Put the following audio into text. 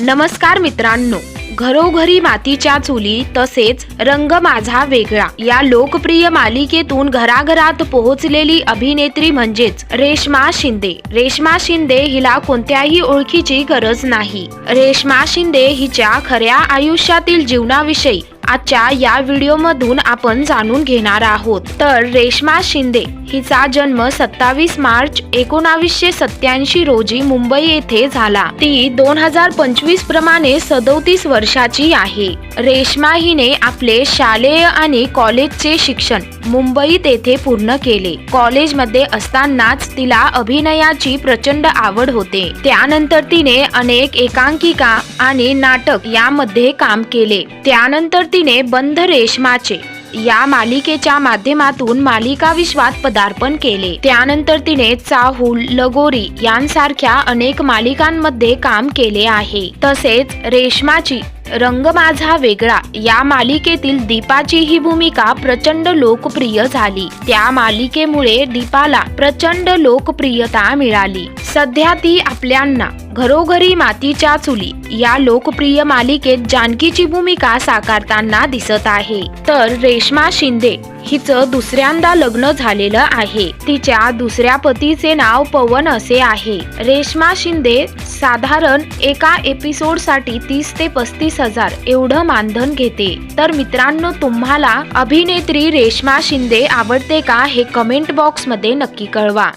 नमस्कार मित्रांनो. घरोघरी मातीच्या चुली तसेच रंग माझा वेगळा. या लोकप्रिय मालिकेतून घराघरात पोहोचलेली अभिनेत्री म्हणजेच रेश्मा शिंदे. रेश्मा शिंदे हिला कोणत्याही ओळखीची गरज नाही. रेश्मा शिंदे हिच्या खऱ्या आयुष्यातील जीवनाविषयी आजच्या या व्हिडिओमधून आपण जाणून घेणार आहोत. तर रेश्मा शिंदे हिचा जन्म सत्तावीस मार्च एकोणावीसशे सत्याऐंशी रोजी मुंबई येथे झाला. ती दोन हजार पंचवीस प्रमाणे सदोतीस वर्षाची आहे. रेश्मा हिने आपले शालेय आणि कॉलेजचे शिक्षण मुंबईत येथे पूर्ण केले. कॉलेजमध्ये असतानाच तिला अभिनयाची प्रचंड आवड होते. त्यानंतर तिने अनेक एकांकिका आणि नाटक यामध्ये काम केले. त्यानंतर तिने बंध रेशमाचे या मालिकेच्या माध्यमातून मालिका विश्वात पदार्पण केले. त्यानंतर तिने चाहूल लगोरी यांसारख्या अनेक मालिकांमध्ये काम केले आहे. तसेच रेशमाची रंग माझा वेगळा. या मालिकेतील दीपाची ही भूमिका प्रचंड लोकप्रिय झाली. त्या मालिकेमुळे दीपाला प्रचंड लोकप्रियता मिळाली. सध्या ती आपल्यांना घरोघरी मातीच्या चुली या लोकप्रिय मालिकेत जानकीची भूमिका साकारताना दिसत आहे. तर रेश्मा शिंदे हिचं दुसऱ्यांदा लग्न झालेलं आहे. तिच्या दुसऱ्या पतीचे नाव पवन असे आहे. रेश्मा शिंदे साधारण एका एपिसोडसाठी तीस ते पस्तीस हजार एवढं मानधन घेते. तर मित्रांनो तुम्हाला अभिनेत्री रेश्मा शिंदे आवडते का हे कमेंट बॉक्समध्ये नक्की कळवा.